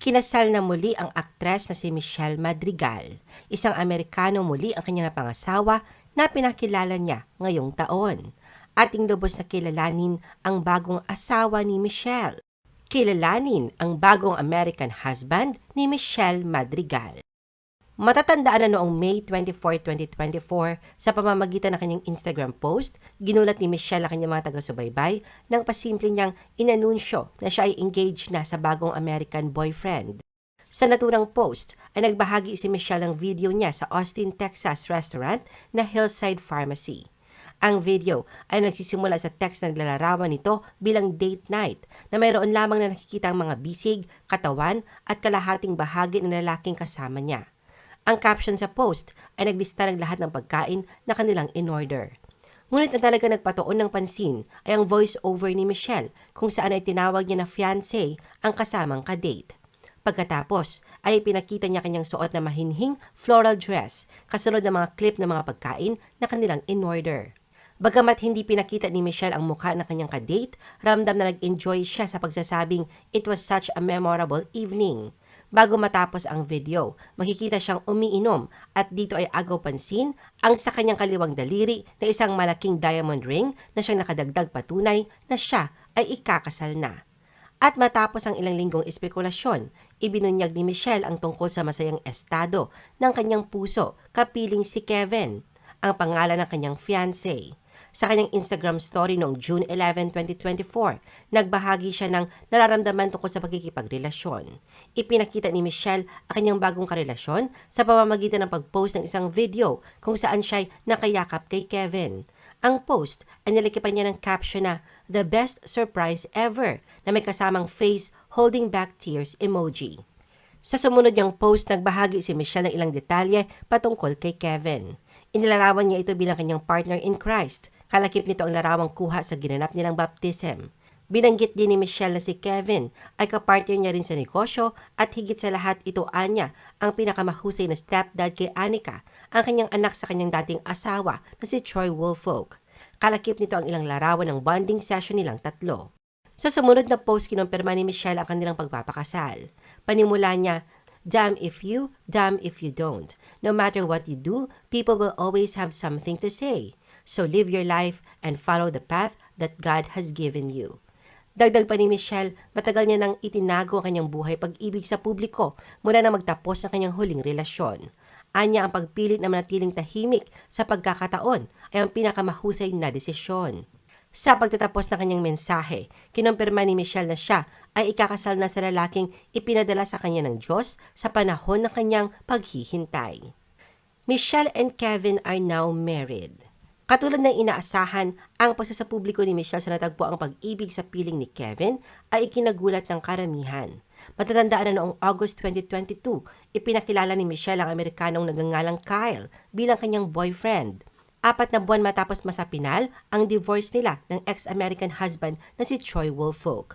Kinasal na muli ang aktres na si Michelle Madrigal. Isang Amerikano muli ang kanyang napangasawa na pinakilala niya ngayong taon. Ating lubos na kilalanin ang bagong asawa ni Michelle. Kilalanin ang bagong American husband ni Michelle Madrigal. Matatandaan na noong May 24, 2024, sa pamamagitan ng kanyang Instagram post, ginulat ni Michelle ang kanyang mga taga-subaybay nang pasimple niyang inanunsyo na siya ay engaged na sa bagong American boyfriend. Sa naturang post ay nagbahagi si Michelle ng video niya sa Austin, Texas restaurant na Hillside Pharmacy. Ang video ay nagsisimula sa text na naglalarawan nito bilang date night na mayroon lamang na nakikita ang mga bisig, katawan at kalahating bahagi ng lalaking kasama niya. Ang caption sa post ay naglista ng lahat ng pagkain na kanilang in-order. Ngunit ang talaga nagpatuon ng pansin ay ang voice-over ni Michelle kung saan ay tinawag niya na fiancé ang kasamang kadate. Pagkatapos ay pinakita niya kanyang suot na mahinhing floral dress kasunod ng mga clip ng mga pagkain na kanilang in-order. Bagamat hindi pinakita ni Michelle ang mukha ng kanyang kadate, ramdam na nag-enjoy siya sa pagsasabing it was such a memorable evening. Bago matapos ang video, makikita siyang umiinom at dito ay agaw pansin ang sa kanyang kaliwang daliri na isang malaking diamond ring na siyang nakadagdag patunay na siya ay ikakasal na. At matapos ang ilang linggong espekulasyon, ibinunyag ni Michelle ang tungkol sa masayang estado ng kanyang puso kapiling si Kevin, ang pangalan ng kanyang fiancé. Sa kanyang Instagram story noong June 11, 2024, nagbahagi siya ng nararamdaman tungkol sa pagkikipagrelasyon. Ipinakita ni Michelle ang kanyang bagong karelasyon sa pamamagitan ng pag-post ng isang video kung saan siya nakayakap kay Kevin. Ang post ay nilikipan niya ng caption na The Best Surprise Ever na may kasamang face holding back tears emoji. Sa sumunod niyang post, nagbahagi si Michelle ng ilang detalye patungkol kay Kevin. Inilarawan niya ito bilang kanyang partner in Christ. Kalakip nito ang larawang kuha sa ginanap nilang baptism. Binanggit din ni Michelle na si Kevin ay kapartner niya rin sa negosyo at higit sa lahat ito anya ang pinakamahusay na stepdad kay Anika, ang kanyang anak sa kanyang dating asawa na si Troy Woolfolk. Kalakip nito ang ilang larawan ng bonding session nilang tatlo. Sa sumunod na post, kinumpirma ni Michelle ang kanilang pagpapakasal. Panimula niya, Damn if you, damn if you don't. No matter what you do, people will always have something to say. So live your life and follow the path that God has given you. Dagdag pa ni Michelle, matagal niya nang itinago ang kanyang buhay pag-ibig sa publiko mula na magtapos ang kanyang huling relasyon. Anya ang pagpilit na manatiling tahimik sa pagkakataon ay ang pinakamahusay na desisyon. Sa pagtatapos ng kanyang mensahe, kinumpirma ni Michelle na siya ay ikakasal na sa lalaking ipinadala sa kanya ng Diyos sa panahon ng kanyang paghihintay. Michelle and Kevin are now married. Katulad ng inaasahan, ang pagsasapubliko ni Michelle sa natagpo ang pag-ibig sa piling ni Kevin ay ikinagulat ng karamihan. Matatandaan na noong August 2022, ipinakilala ni Michelle ang Amerikanong nagangalang Kyle bilang kanyang boyfriend. Apat na buwan matapos masapinal ang divorce nila ng ex-American husband na si Troy Woolfolk.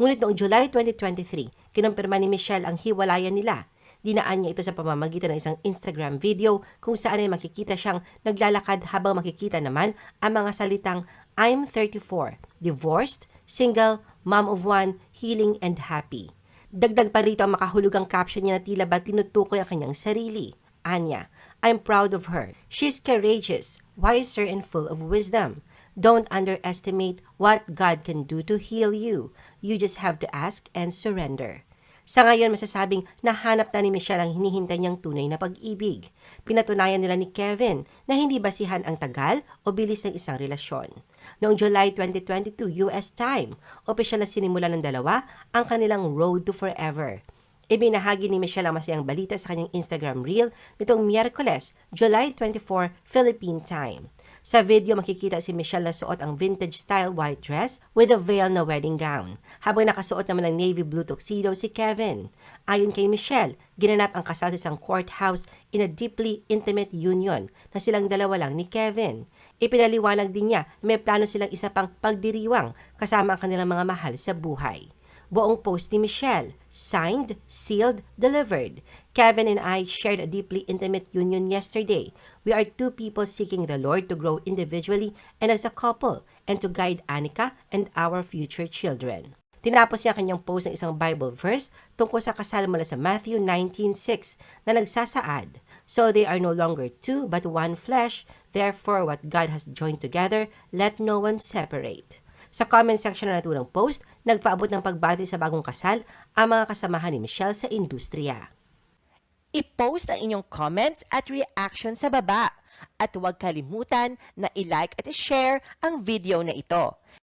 Ngunit noong July 2023, kinumpirma ni Michelle ang hiwalayan nila. Dinaan niya ito sa pamamagitan ng isang Instagram video kung saan ay makikita siyang naglalakad habang makikita naman ang mga salitang I'm 34, divorced, single, mom of one, healing and happy. Dagdag pa rito ang makahulugang caption niya na tila ba tinutukoy ang kanyang sarili. Anya, I'm proud of her. She's courageous, wiser, and full of wisdom. Don't underestimate what God can do to heal you. You just have to ask and surrender. Sa ngayon, masasabing nahanap na ni Michelle ang hinihintay niyang tunay na pag-ibig. Pinatunayan nila ni Kevin na hindi basihan ang tagal o bilis ng isang relasyon. Noong July 2022 US time, opisyal na sinimula ng dalawa ang kanilang road to forever. Ibinahagi ni Michelle ang masayang balita sa kanyang Instagram reel nitong Miyerkules, July 24, Philippine time. Sa video makikita si Michelle na suot ang vintage style white dress with a veil na wedding gown, habang nakasuot naman ng navy blue tuxedo si Kevin. Ayon kay Michelle, ginanap ang kasal sa isang courthouse in a deeply intimate union na silang dalawa lang ni Kevin. Ipinaliwanag din niya may plano silang isa pang pagdiriwang kasama ang kanilang mga mahal sa buhay. Buong post ni Michelle, signed, sealed, delivered. Kevin and I shared a deeply intimate union yesterday. We are two people seeking the Lord to grow individually and as a couple and to guide Annika and our future children. Tinapos niya kanyang post ng isang Bible verse tungkol sa kasal mula sa Matthew 19.6 na nagsasaad, So they are no longer two but one flesh, therefore what God has joined together, let no one separate. Sa comment section na naturang post, nagpaabot ng pagbati sa bagong kasal ang mga kasamahan ni Michelle sa industriya. I-post ang inyong comments at reaction sa baba. At huwag kalimutan na i-like at i-share ang video na ito.